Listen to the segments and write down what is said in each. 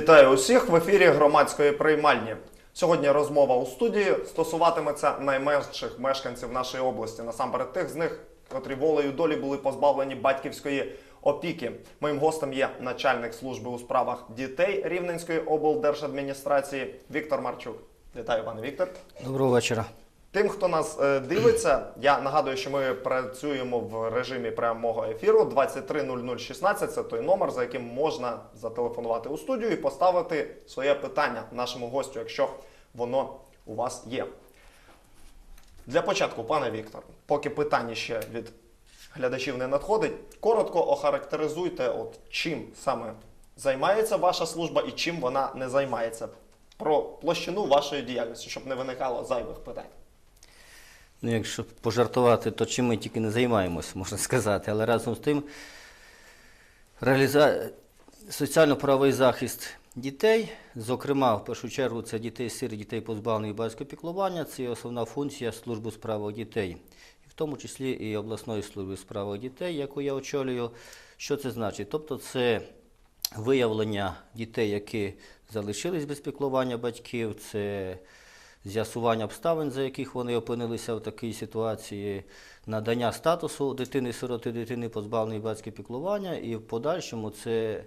Вітаю усіх в ефірі громадської приймальні. Сьогодні розмова у студії стосуватиметься найменших мешканців нашої області, насамперед тих з них, котрі волею долі були позбавлені батьківської опіки. Моїм гостем є начальник служби у справах дітей Рівненської облдержадміністрації Віктор Марчук. Вітаю, пане Віктор. Доброго вечора. Тим, хто нас е, дивиться, я нагадую, що ми працюємо в режимі прямого ефіру 230016 Це той номер, за яким можна зателефонувати у студію і поставити своє питання нашому гостю, якщо воно у вас є. Для початку, пане Віктор, поки питання ще від глядачів не надходить, коротко охарактеризуйте, от чим саме займається ваша служба і чим вона не займається. Про площину вашої діяльності, щоб не виникало зайвих питань. Ну, якщо пожартувати, то чим ми тільки не займаємося, можна сказати. Але разом з тим, реаліза... соціально-правовий захист дітей, зокрема, в першу чергу, це дітей сир, дітей позбавлених батьківського піклування, це основна функція служби у справах дітей, в тому числі і обласної служби у справах дітей, яку я очолюю. Що це значить? Тобто, це виявлення дітей, які залишились без піклування батьків, це з'ясування обставин, за яких вони опинилися в такій ситуації, надання статусу дитини-сироти, дитини позбавленої батьківського піклування, і в подальшому це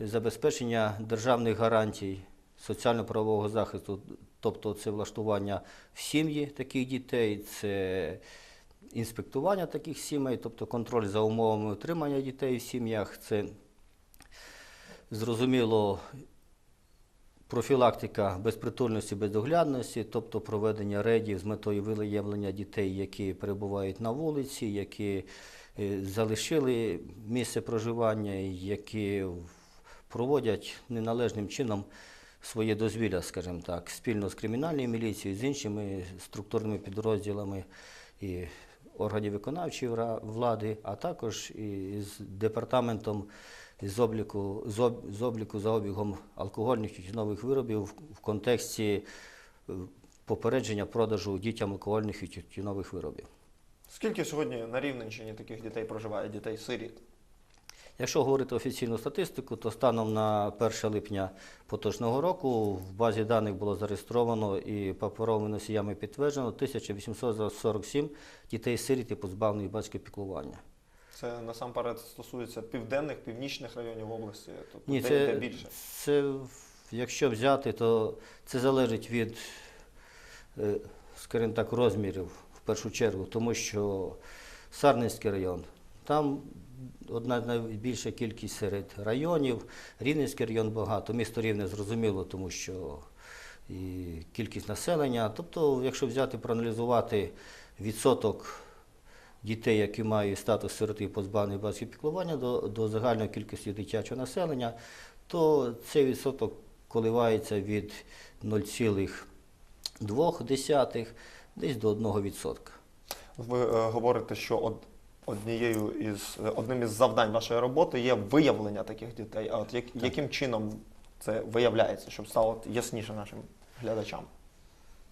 забезпечення державних гарантій соціально-правового захисту, тобто це влаштування в сім'ї таких дітей, це інспектування таких сімей, тобто контроль за умовами утримання дітей в сім'ях, це зрозуміло профілактика безпритульності, бездоглядності, тобто проведення рейдів з метою виявлення дітей, які перебувають на вулиці, які е, залишили місце проживання, які проводять неналежним чином своє дозвілля, скажімо так, спільно з кримінальною міліцією, з іншими структурними підрозділами і органів виконавчої влади, а також і з департаментом з обліку, з об- з обліку за обігом алкогольних тютюнових виробів в, в контексті е, попередження продажу дітям алкогольних і тютюнових виробів. Скільки сьогодні на Рівненщині таких дітей проживає, дітей-сиріт? Якщо говорити офіційну статистику, то станом на 1 липня поточного року в базі даних було зареєстровано і паперовими носіями підтверджено 1847 дітей-сиріт і позбавлених батьківського піклування. Це насамперед стосується південних, північних районів області, тобто Ні, де, це, де більше. це якщо взяти, то це залежить від, е, скажімо так, розмірів в першу чергу, тому що Сарненський район, там одна найбільша кількість серед районів, Рівненський район багато, місто Рівне зрозуміло, тому що і кількість населення. Тобто, якщо взяти, проаналізувати відсоток дітей, які мають статус сироти позбавлених батьківського піклування до, до загальної кількості дитячого населення, то цей відсоток коливається від 0,2 десь до 1%. Ви е, говорите, що од, однією із е, одним із завдань вашої роботи є виявлення таких дітей. А от як, яким чином це виявляється, щоб стало ясніше нашим глядачам?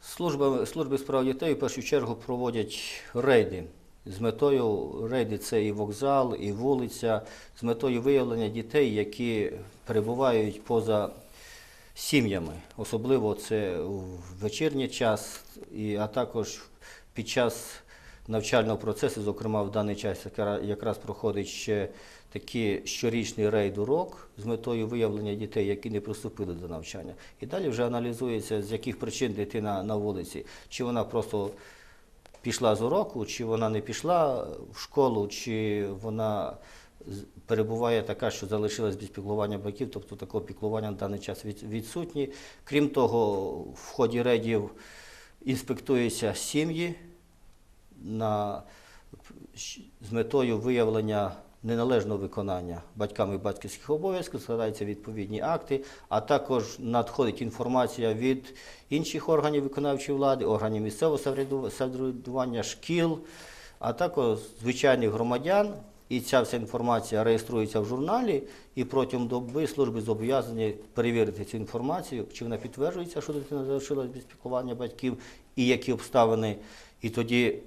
Служба, служби справ дітей в першу чергу проводять рейди. З метою рейди це і вокзал, і вулиця, з метою виявлення дітей, які перебувають поза сім'ями. Особливо це в вечірній час, а також під час навчального процесу, зокрема в даний час якраз проходить ще такий щорічний рейд урок з метою виявлення дітей, які не приступили до навчання. І далі вже аналізується, з яких причин дитина на вулиці, чи вона просто пішла з уроку, чи вона не пішла в школу, чи вона перебуває така, що залишилась без піклування батьків, тобто такого піклування на даний час від- відсутні. Крім того, в ході рейдів інспектуються сім'ї на, з метою виявлення неналежного виконання батьками батьківських обов'язків, складаються відповідні акти, а також надходить інформація від інших органів виконавчої влади, органів місцевого самовряду- самоврядування, шкіл, а також звичайних громадян. І ця вся інформація реєструється в журналі, і протягом доби служби зобов'язані перевірити цю інформацію, чи вона підтверджується, що дитина залишилась без піклування батьків, і які обставини, і тоді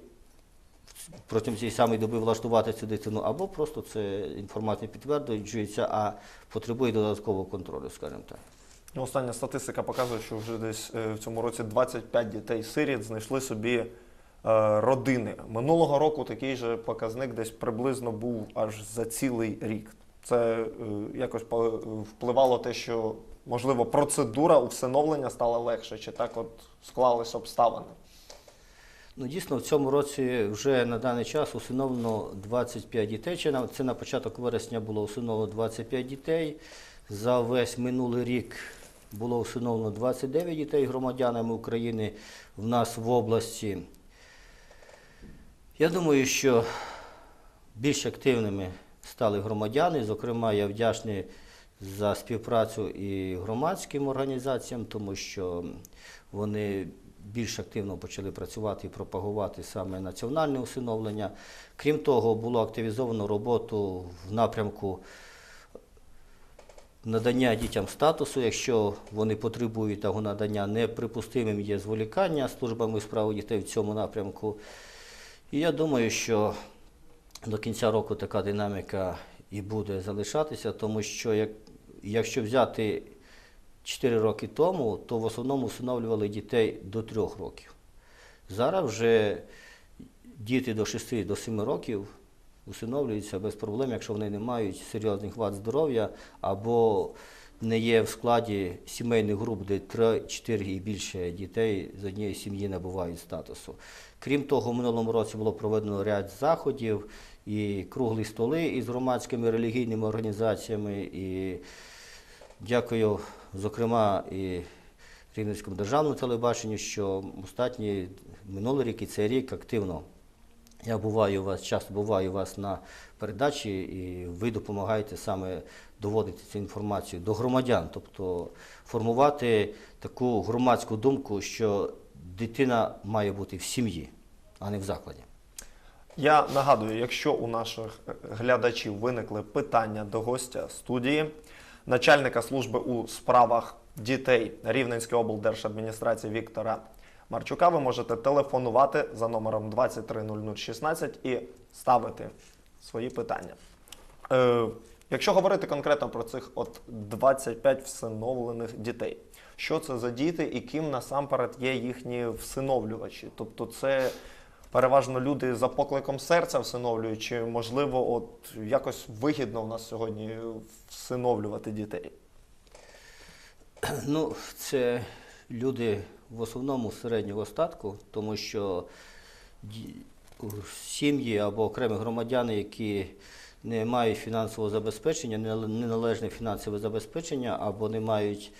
протягом цієї самої доби влаштувати цю дитину, або просто це інформація підтверджується, а потребує додаткового контролю, скажімо так. Ну, Остання статистика показує, що вже десь е, в цьому році 25 дітей сиріт знайшли собі е, родини. Минулого року такий же показник десь приблизно був аж за цілий рік. Це е, якось впливало те, що можливо процедура усиновлення стала легше, чи так от склались обставини. Ну, дійсно, в цьому році вже на даний час усиновлено 25 дітей. Це на початок вересня було усиновлено 25 дітей. За весь минулий рік було усиновлено 29 дітей громадянами України в нас в області. Я думаю, що більш активними стали громадяни. Зокрема, я вдячний за співпрацю і громадським організаціям, тому що вони більш активно почали працювати і пропагувати саме національне усиновлення. Крім того, було активізовано роботу в напрямку надання дітям статусу, якщо вони потребують того надання, неприпустимим є зволікання службами справ дітей в цьому напрямку. І я думаю, що до кінця року така динаміка і буде залишатися, тому що як, якщо взяти 4 роки тому, то в основному усиновлювали дітей до 3 років. Зараз вже діти до 6 до 7 років усиновлюються без проблем, якщо вони не мають серйозних вад здоров'я або не є в складі сімейних груп, де 3-4 і більше дітей з однієї сім'ї набувають статусу. Крім того, в минулому році було проведено ряд заходів і круглі столи із громадськими релігійними організаціями. І дякую, зокрема, і Рівненському державному телебаченню, що останній минулий рік і цей рік активно я буваю у вас, часто буваю у вас на передачі, і ви допомагаєте саме доводити цю інформацію до громадян, тобто формувати таку громадську думку, що дитина має бути в сім'ї, а не в закладі. Я нагадую, якщо у наших глядачів виникли питання до гостя студії, начальника служби у справах дітей Рівненської облдержадміністрації Віктора Марчука, ви можете телефонувати за номером 230016 і ставити свої питання. Е, якщо говорити конкретно про цих от 25 всиновлених дітей, що це за діти і ким насамперед є їхні всиновлювачі? Тобто це переважно люди за покликом серця всиновлюють, чи можливо, от якось вигідно в нас сьогодні всиновлювати дітей? Ну, це люди в основному середнього статку, тому що сім'ї або окремі громадяни, які не мають фінансового забезпечення, неналежне фінансове забезпечення або не мають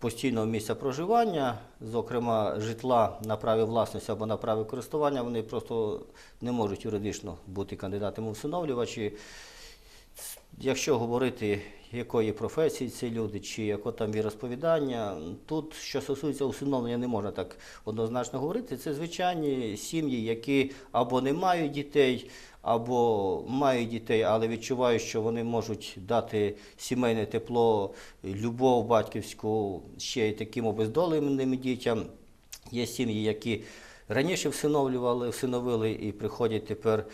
постійного місця проживання, зокрема житла на праві власності або на праві користування, вони просто не можуть юридично бути кандидатами у всиновлювачі. Якщо говорити, якої професії ці люди, чи яке там віросповідання, тут, що стосується усиновлення, не можна так однозначно говорити. Це звичайні сім'ї, які або не мають дітей, або мають дітей, але відчувають, що вони можуть дати сімейне тепло, любов батьківську ще й таким обездоленим дітям. Є сім'ї, які раніше всиновлювали, всиновили і приходять тепер,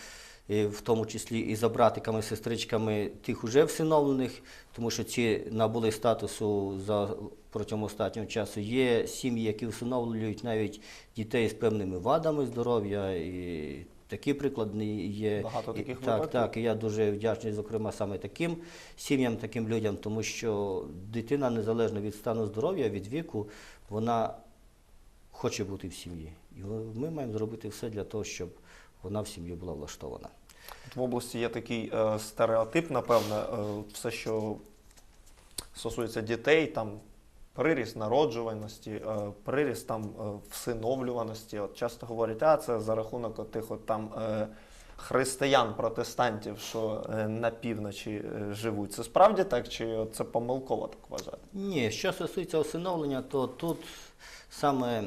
в тому числі і за братиками, сестричками тих уже всиновлених, тому що ці набули статусу за протягом останнього часу. Є сім'ї, які всиновлюють навіть дітей з певними вадами здоров'я. І такі приклади є. Багато таких так, випадків? так, і я дуже вдячний, зокрема, саме таким сім'ям, таким людям, тому що дитина, незалежно від стану здоров'я, від віку, вона хоче бути в сім'ї. І ми маємо зробити все для того, щоб вона в сім'ї була влаштована. От в області є такий е, стереотип, напевне, е, все, що стосується дітей, там приріст народжуваності, е, приріст там е, всиновлюваності. От часто говорять, а це за рахунок тих от там е, християн, протестантів, що на півночі живуть. Це справді так, чи це помилково так вважати? Ні, що стосується усиновлення, то тут саме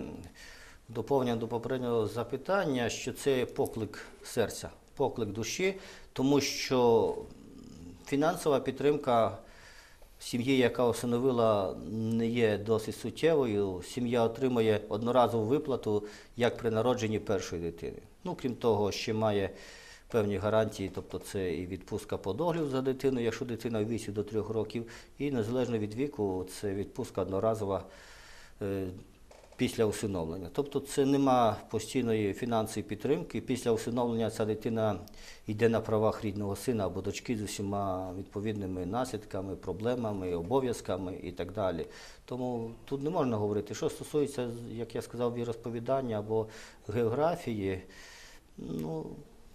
доповнення до попереднього запитання, що це поклик серця, поклик душі, тому що фінансова підтримка сім'ї, яка усиновила, не є досить суттєвою. Сім'я отримує одноразову виплату як при народженні першої дитини. Ну, крім того, ще має певні гарантії, тобто це і відпустка по догляду за дитиною, якщо дитина в до трьох років, і незалежно від віку, це відпустка одноразова е, після усиновлення. Тобто це нема постійної фінансової підтримки. Після усиновлення ця дитина йде на правах рідного сина або дочки з усіма відповідними наслідками, проблемами, обов'язками і так далі. Тому тут не можна говорити. Що стосується, як я сказав, розповідання або географії, ну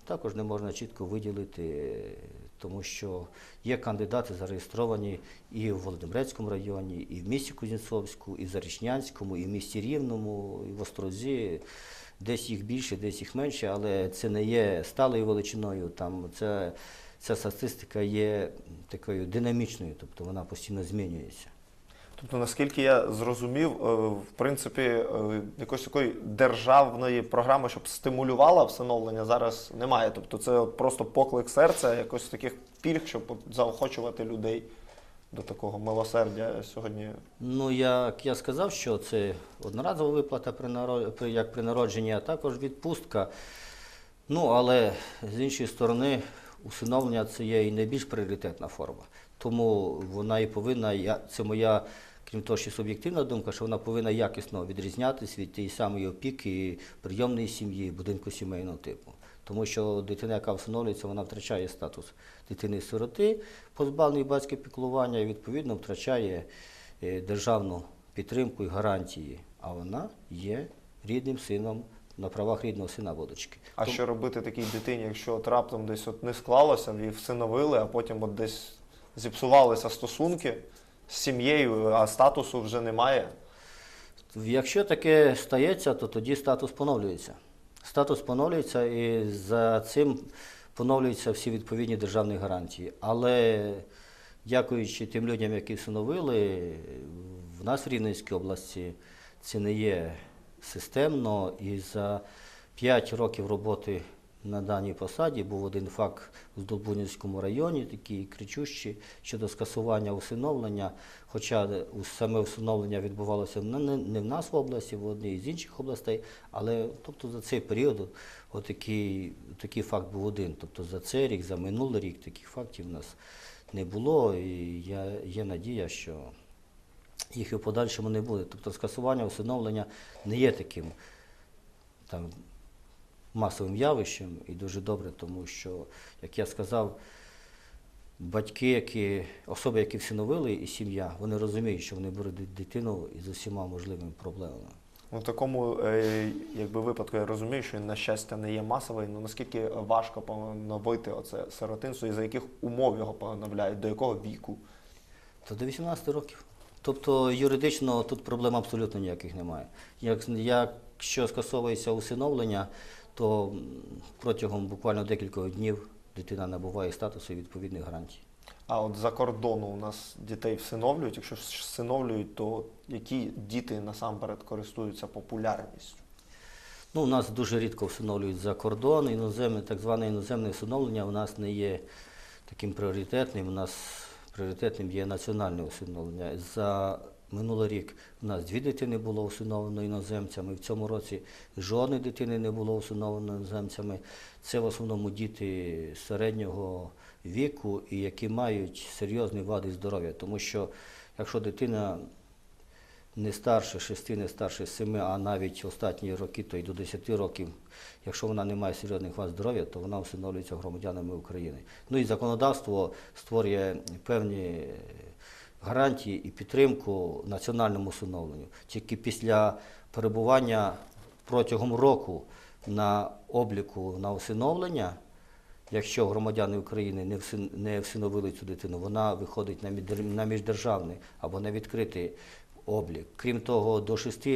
також не можна чітко виділити, тому що є кандидати зареєстровані і в Володимирецькому районі, і в місті Кузнєцовську, і в Зарічнянському, і в місті Рівному, і в Острозі. Десь їх більше, десь їх менше, але це не є сталою величиною. Там це, ця статистика є такою динамічною, тобто вона постійно змінюється. Тобто, наскільки я зрозумів, е, в принципі, е, якоїсь такої державної програми, щоб стимулювала всиновлення, зараз немає. Тобто, це от просто поклик серця, якось таких пільг, щоб заохочувати людей до такого милосердя сьогодні. Ну, як я сказав, що це одноразова виплата при наро- при- як при народженні, а також відпустка. Ну, але з іншої сторони, усиновлення це є і найбільш пріоритетна форма. Тому вона і повинна, це моя, крім того, що суб'єктивна думка, що вона повинна якісно відрізнятися від тієї самої опіки прийомної сім'ї, будинку сімейного типу. Тому що дитина, яка всиновлюється, вона втрачає статус дитини-сироти, позбавленої батьківського піклування, і відповідно втрачає е, державну підтримку і гарантії. А вона є рідним сином на правах рідного сина або дочки. А що робити такій дитині, якщо от раптом десь от не склалося, її всиновили, а потім от десь зіпсувалися стосунки з сім'єю, а статусу вже немає? Якщо таке стається, то тоді статус поновлюється. Статус поновлюється і за цим поновлюються всі відповідні державні гарантії. Але дякуючи тим людям, які встановили, в нас в Рівненській області це не є системно. І за 5 років роботи на даній посаді був один факт в Долбунівському районі, такий кричущий щодо скасування усиновлення. Хоча саме усиновлення відбувалося не, в нас в області, в одній з інших областей, але тобто за цей період отакий, такий факт був один. Тобто за цей рік, за минулий рік таких фактів у нас не було. І я, є надія, що їх і в подальшому не буде. Тобто скасування усиновлення не є таким там, масовим явищем і дуже добре, тому що, як я сказав, батьки, які, особи, які всиновили, і сім'я, вони розуміють, що вони беруть дитину із усіма можливими проблемами. У такому е, якби випадку я розумію, що на щастя не є масовий. Ну наскільки важко поновити оце сиротинство і за яких умов його поновляють, до якого віку? То до 18 років. Тобто юридично тут проблем абсолютно ніяких немає. Як, якщо скасовується усиновлення, то протягом буквально декількох днів дитина набуває статусу і відповідних гарантій. А от за кордону у нас дітей всиновлюють. Якщо всиновлюють, то які діти насамперед користуються популярністю? Ну, у нас дуже рідко всиновлюють за кордон. Іноземне, так зване іноземне всиновлення у нас не є таким пріоритетним. У нас пріоритетним є національне усиновлення. За минулий рік у нас дві дитини було усиновлено іноземцями. В цьому році жодної дитини не було усиновлено іноземцями. Це в основному діти середнього віку і які мають серйозні вади здоров'я. Тому що якщо дитина не старше 6, не старше 7, а навіть останні роки, то й до 10 років, якщо вона не має серйозних вад здоров'я, то вона встановлюється громадянами України. Ну і законодавство створює певні гарантії і підтримку національному усиновленню. Тільки після перебування протягом року на обліку на усиновлення, якщо громадяни України не всиновили цю дитину, вона виходить на міждержавний або на відкритий облік. Крім того, до 6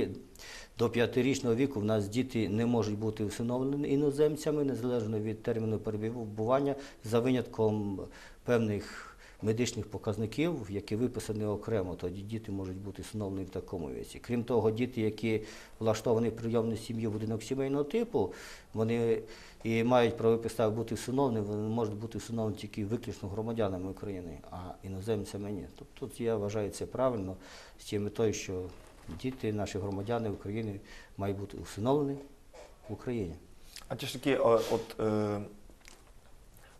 до 5-річного віку в нас діти не можуть бути всиновлені іноземцями, незалежно від терміну перебування, за винятком певних медичних показників, які виписані окремо, тоді діти можуть бути всиновлені в такому віці. Крім того, діти, які влаштовані в прийомну сім'ю будинок сімейного типу, вони і мають правові підстави бути всиновлені, вони можуть бути всиновлені тільки виключно громадянами України, а іноземцями ні. Тобто тут я вважаю це правильно з тією метою, що діти, наші громадяни України мають бути усиновлені в Україні. А ті ж такі, о, от е,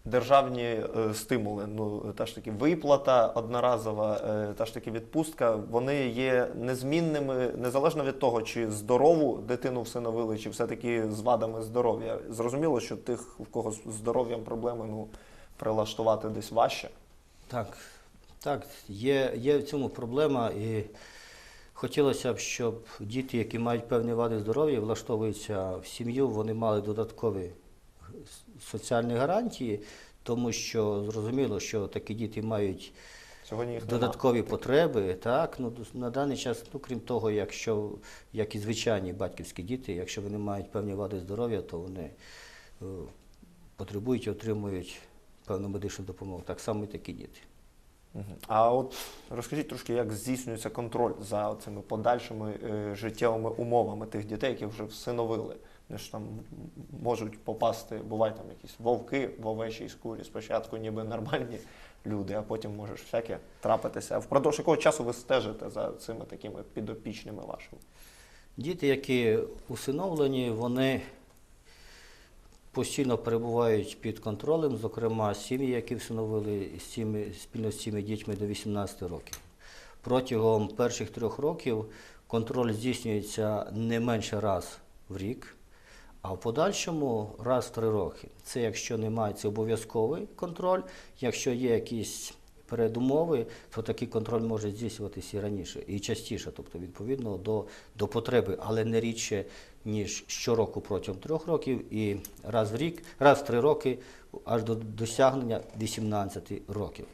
державні е, стимули. Ну, та ж таки виплата одноразова, е, та ж таки відпустка, вони є незмінними незалежно від того, чи здорову дитину всиновили, чи все-таки з вадами здоров'я. Зрозуміло, що тих, в кого з здоров'ям проблеми, ну, прилаштувати десь важче. Так, так, є, є в цьому проблема, і хотілося б, щоб діти, які мають певні вади здоров'я, влаштовуються в сім'ю, вони мали додаткові соціальні гарантії, тому що зрозуміло, що такі діти мають Сьогодні їх немає. додаткові потреби. Так, ну, на даний час, ну, крім того, якщо, як і звичайні батьківські діти, якщо вони мають певні вади здоров'я, то вони е, потребують і отримують певну медичну допомогу. Так само і такі діти. А от розкажіть трошки, як здійснюється контроль за цими подальшими е, життєвими умовами тих дітей, які вже всиновили. Ж там можуть попасти, бувають там якісь вовки в овечій скурі, спочатку ніби нормальні люди, а потім може ж всяке трапитися. Впродовж якого часу ви стежите за цими такими підопічними вашими? Діти, які усиновлені, вони постійно перебувають під контролем, зокрема сім'ї, які всиновили спільно з цими дітьми до 18 років. Протягом перших трьох років контроль здійснюється не менше раз в рік, а в подальшому раз в три роки. Це якщо немає, це обов'язковий контроль. Якщо є якісь передумови, то такий контроль може здійснюватися і раніше, і частіше, тобто відповідно до, до потреби, але не рідше, ніж щороку протягом трьох років і раз в рік, раз в три роки, аж до досягнення 18 років.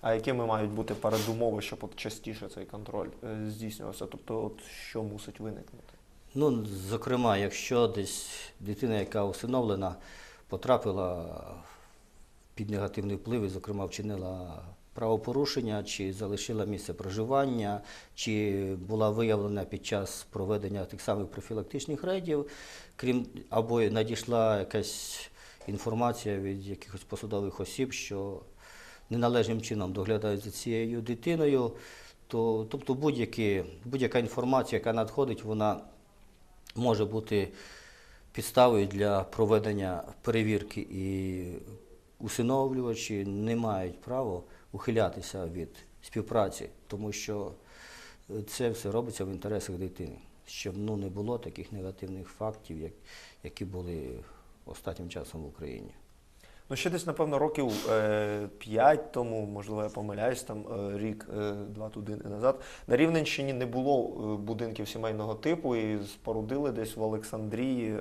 А якими мають бути передумови, щоб от частіше цей контроль е, здійснювався? Тобто, от що мусить виникнути? Ну, зокрема, якщо десь дитина, яка усиновлена, потрапила під негативний вплив і, зокрема, вчинила правопорушення, чи залишила місце проживання, чи була виявлена під час проведення тих самих профілактичних рейдів, крім або надійшла якась інформація від якихось посадових осіб, що неналежним чином доглядають за цією дитиною, то тобто будь-яка інформація, яка надходить, вона може бути підставою для проведення перевірки і усиновлювачі не мають права ухилятися від співпраці, тому що це все робиться в інтересах дитини, щоб ну, не було таких негативних фактів, як, які були останнім часом в Україні. Ну, ще десь, напевно, років е, 5 тому, можливо, я помиляюсь, там е, рік, е, два туди назад. На Рівненщині не було е, будинків сімейного типу і спорудили десь в Олександрії е,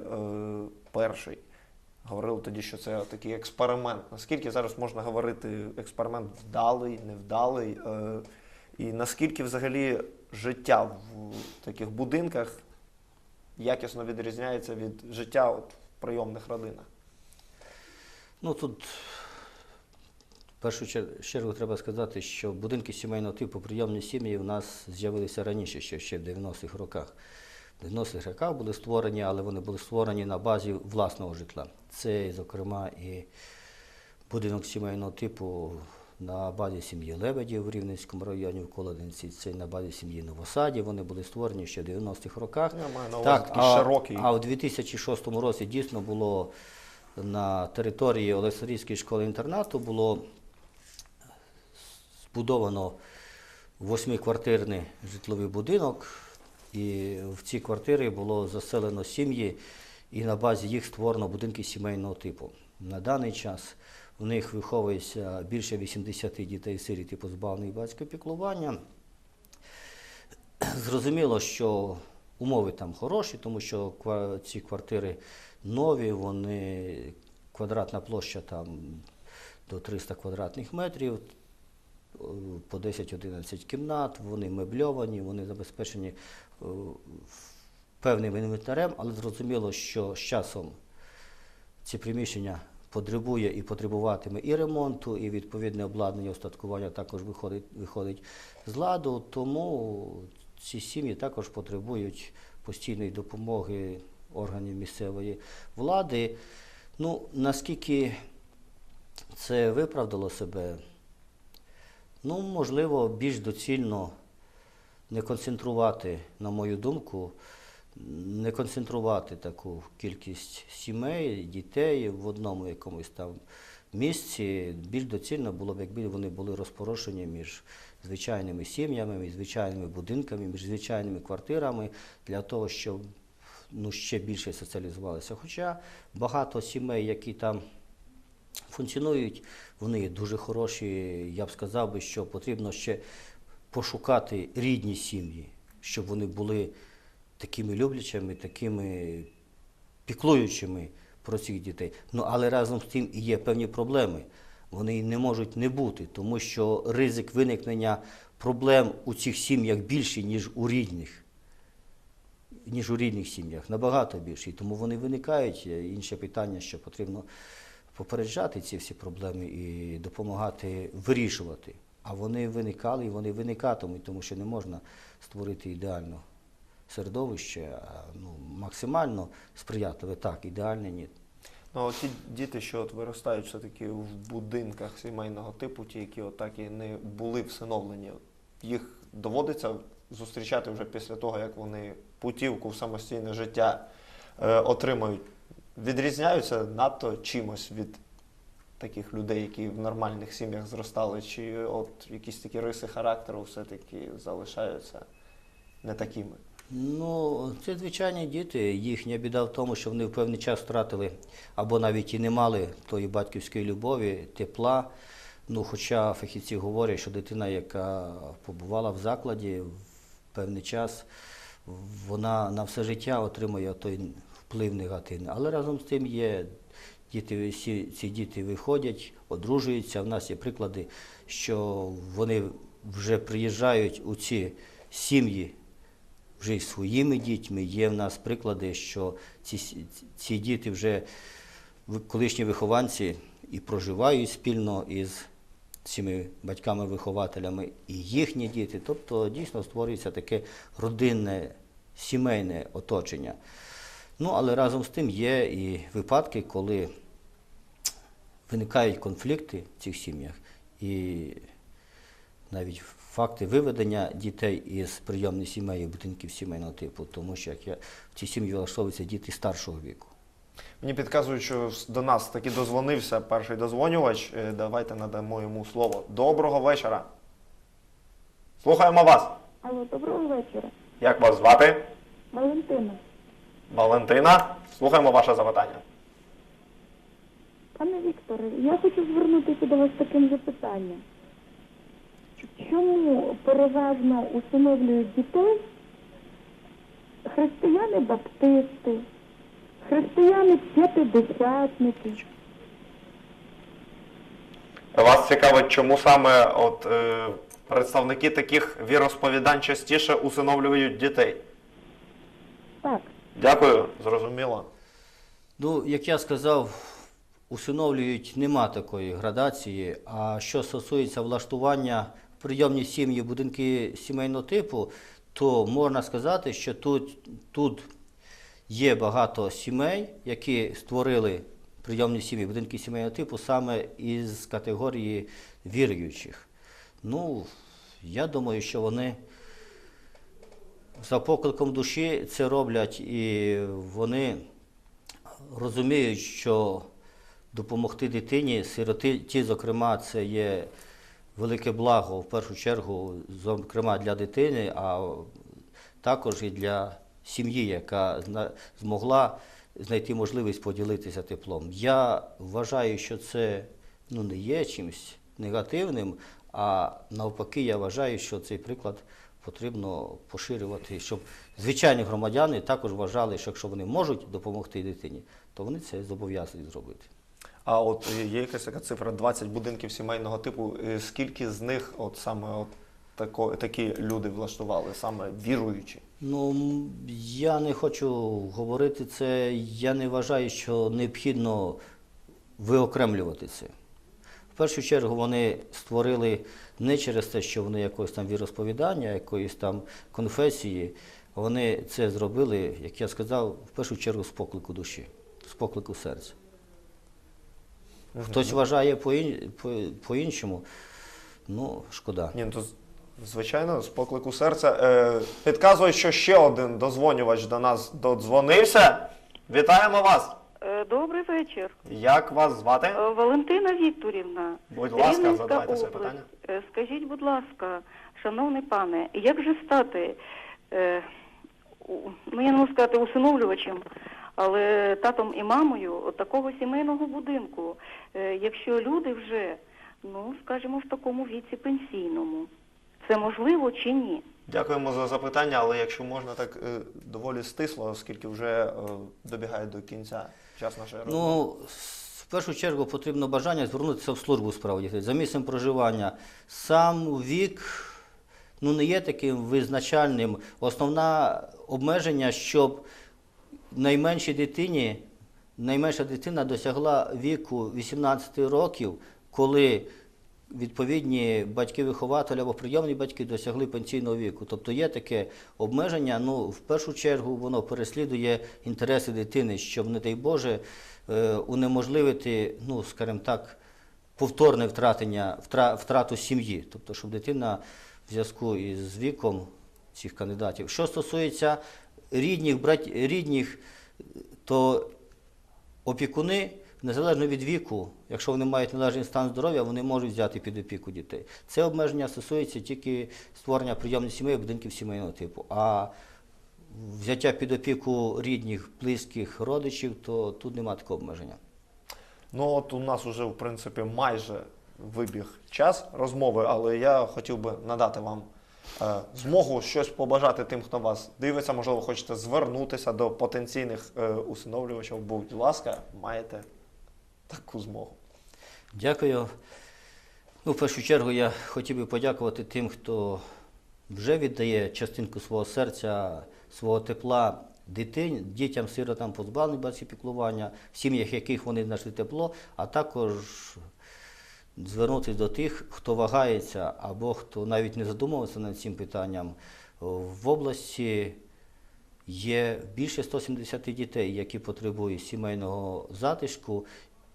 перший. Говорили тоді, що це такий експеримент. Наскільки зараз можна говорити, експеримент вдалий, невдалий? Е, і наскільки взагалі життя в таких будинках якісно відрізняється від життя от, в прийомних родинах? Ну тут в першу чергу треба сказати, що будинки сімейного типу прийомні сім'ї в нас з'явилися раніше, ще, ще в 90-х роках. В 90-х роках були створені, але вони були створені на базі власного житла. Це, зокрема, і будинок сімейного типу на базі сім'ї Лебедів в Рівненському районі в Колодинці, це на базі сім'ї Новосаді. Вони були створені ще в 90-х роках. Я маю на увазі такий а, широкий. а у 2006 році дійсно було на території Олександрійської школи-інтернату було збудовано восьмиквартирний житловий будинок, і в ці квартири було заселено сім'ї, і на базі їх створено будинки сімейного типу. На даний час в них виховується більше 80 дітей сиріт і позбавлених батьківського піклування. Зрозуміло, що умови там хороші, тому що ці квартири нові, вони квадратна площа там до 300 квадратних метрів, е, по 10-11 кімнат, вони мебльовані, вони забезпечені е, певним інвентарем, але зрозуміло, що з часом ці приміщення потребує і потребуватиме і ремонту, і відповідне обладнання, устаткування також виходить, виходить з ладу. Тому ці сім'ї також потребують постійної допомоги органів місцевої влади. Ну, наскільки це виправдало себе, ну, можливо, більш доцільно не концентрувати, на мою думку, не концентрувати таку кількість сімей, дітей в одному якомусь там місці більш доцільно було б, якби вони були розпорошені між звичайними сім'ями, між звичайними будинками, між звичайними квартирами для того, щоб ну, ще більше соціалізувалися. Хоча багато сімей, які там функціонують, вони дуже хороші. Я б сказав би, що потрібно ще пошукати рідні сім'ї, щоб вони були такими люблячими, такими піклуючими про цих дітей. Ну але разом з тим і є певні проблеми. Вони не можуть не бути, тому що ризик виникнення проблем у цих сім'ях більший, ніж у рідних ніж у рідних сім'ях, набагато більше. І тому вони виникають. Інше питання, що потрібно попереджати ці всі проблеми і допомагати вирішувати. А вони виникали і вони виникатимуть, тому що не можна створити ідеальне середовище, ну, максимально сприятливе, так, ідеальне ні. Ну, ті діти, що от виростають все-таки в будинках сімейного типу, ті, які от і не були всиновлені, їх доводиться зустрічати вже після того, як вони путівку в самостійне життя е, отримають. Відрізняються надто чимось від таких людей, які в нормальних сім'ях зростали, чи от якісь такі риси характеру все-таки залишаються не такими. Ну, це звичайні діти. Їхня біда в тому, що вони в певний час втратили або навіть і не мали тої батьківської любові, тепла. Ну, хоча фахівці говорять, що дитина, яка побувала в закладі в певний час, вона на все життя отримує той вплив негативний. Але разом з тим є діти, всі ці діти виходять, одружуються. У нас є приклади, що вони вже приїжджають у ці сім'ї вже й своїми дітьми. Є в нас приклади, що ці, ці діти вже колишні вихованці і проживають спільно із цими батьками-вихователями, і їхні діти. Тобто дійсно створюється таке родинне, сімейне оточення. Ну, але разом з тим є і випадки, коли виникають конфлікти в цих сім'ях, і навіть факти виведення дітей із прийомних сімей і будинків сімейного типу, тому що як я, в ці сім'ї влаштовуються діти старшого віку. Мені підказують, що до нас таки дозвонився перший дозвонювач. Е, Давайте надамо йому слово. Доброго вечора. Слухаємо вас. Алло, доброго вечора. Як вас звати? Валентина. Валентина. Слухаємо ваше запитання. Пане Вікторе, я хочу звернутися до вас таким запитанням. Чому переважно усиновлюють дітей християни-баптисти, християни-п'ятидесятники? Вас цікавить, чому саме от, е, представники таких віросповідань частіше усиновлюють дітей? Так, Дякую, зрозуміло. Ну, як я сказав, усиновлюють нема такої градації. А що стосується влаштування в прийомні сім'ї, будинки сімейного типу, то можна сказати, що тут, тут є багато сімей, які створили прийомні сім'ї, будинки сімейного типу саме із категорії віруючих. Ну, я думаю, що вони за покликом душі це роблять, і вони розуміють, що допомогти дитині, сироті, зокрема, це є велике благо в першу чергу, зокрема для дитини, а також і для сім'ї, яка змогла знайти можливість поділитися теплом. Я вважаю, що це ну, не є чимось негативним, а навпаки, я вважаю, що цей приклад потрібно поширювати, щоб звичайні громадяни також вважали, що якщо вони можуть допомогти дитині, то вони це зобов'язані зробити. А от є якась така цифра 20 будинків сімейного типу. Е, Скільки з них от саме от тако, такі люди влаштували, саме віруючі? Ну, я не хочу говорити це. Я не вважаю, що необхідно виокремлювати це. В першу чергу вони створили не через те, що вони якогось там віросповідання, якоїсь там конфесії. Вони це зробили, як я сказав, в першу чергу з поклику душі, з поклику серця. Хтось вважає по-ін- по- по-іншому, ну, шкода. Ні, ну, то звичайно, з поклику серця. Е, підказує, що ще один дозвонювач до нас додзвонився. Вітаємо вас! Е, Добрий вечір. Як вас звати? Е, Валентина Вікторівна. Будь ласка, Рівненська задавайте своє область. питання. Е, Скажіть, будь ласка, шановний пане, як же стати, е, у- ну я не можу сказати усиновлювачем, але татом і мамою от такого сімейного будинку, е, якщо люди вже, ну скажімо, в такому віці пенсійному, це можливо чи ні? Дякуємо за запитання, але якщо можна так е, доволі стисло, оскільки вже е, добігає до кінця час нашої розмови. Ну, в першу чергу потрібно бажання звернутися в службу у справах дітей. За місцем проживання сам вік ну, не є таким визначальним. Основне обмеження, щоб найменшій дитині, найменша дитина досягла віку 18 років, коли відповідні батьки-вихователі або прийомні батьки досягли пенсійного віку. Тобто є таке обмеження, ну, в першу чергу воно переслідує інтереси дитини, щоб, не дай Боже, е, унеможливити, ну, скажімо так, повторне втратення, втрату сім'ї. Тобто, щоб дитина в зв'язку із віком цих кандидатів. Що стосується рідних, брат, рідних, то опікуни, незалежно від віку, якщо вони мають належний стан здоров'я, вони можуть взяти під опіку дітей. Це обмеження стосується тільки створення прийомних сімей, будинків сімейного типу. А взяття під опіку рідних, близьких, родичів, то тут немає такого обмеження. Ну от у нас уже в принципі майже вибіг час розмови, але я хотів би надати вам е, змогу щось побажати тим, хто вас дивиться. Можливо, хочете звернутися до потенційних е, усиновлювачів. Будь ласка, маєте таку змогу. Дякую. Ну, в першу чергу я хотів би подякувати тим, хто вже віддає частинку свого серця, свого тепла дитин, дітям, сиротам, позбавленим батьків піклування, в сім'ях яких вони знайшли тепло, а також звернутися до тих, хто вагається або хто навіть не задумувався над цим питанням. В області Є більше 170 дітей, які потребують сімейного затишку,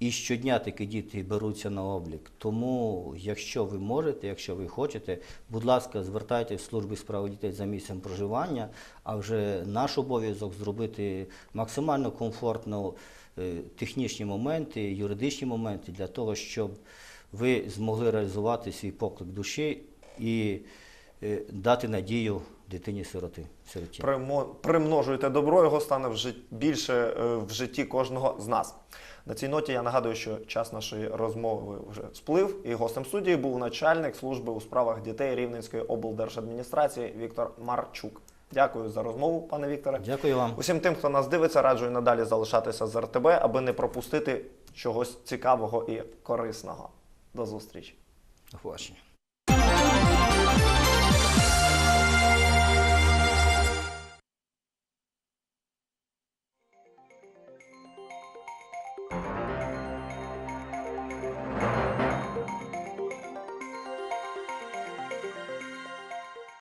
і щодня такі діти беруться на облік. Тому, якщо ви можете, якщо ви хочете, будь ласка, звертайтеся в служби справ дітей за місцем проживання, а вже наш обов'язок зробити максимально комфортно е, технічні моменти, юридичні моменти для того, щоб ви змогли реалізувати свій поклик душі і е, дати надію дитині-сироти. сироті. Примо- Примножуйте добро, його стане в жит- більше е, в житті кожного з нас. На цій ноті я нагадую, що час нашої розмови вже сплив, і гостем студії був начальник служби у справах дітей Рівненської облдержадміністрації Віктор Марчук. Дякую за розмову, пане Вікторе. Дякую вам. Усім тим, хто нас дивиться, раджу і надалі залишатися з РТБ, аби не пропустити чогось цікавого і корисного. До зустрічі. До побачення.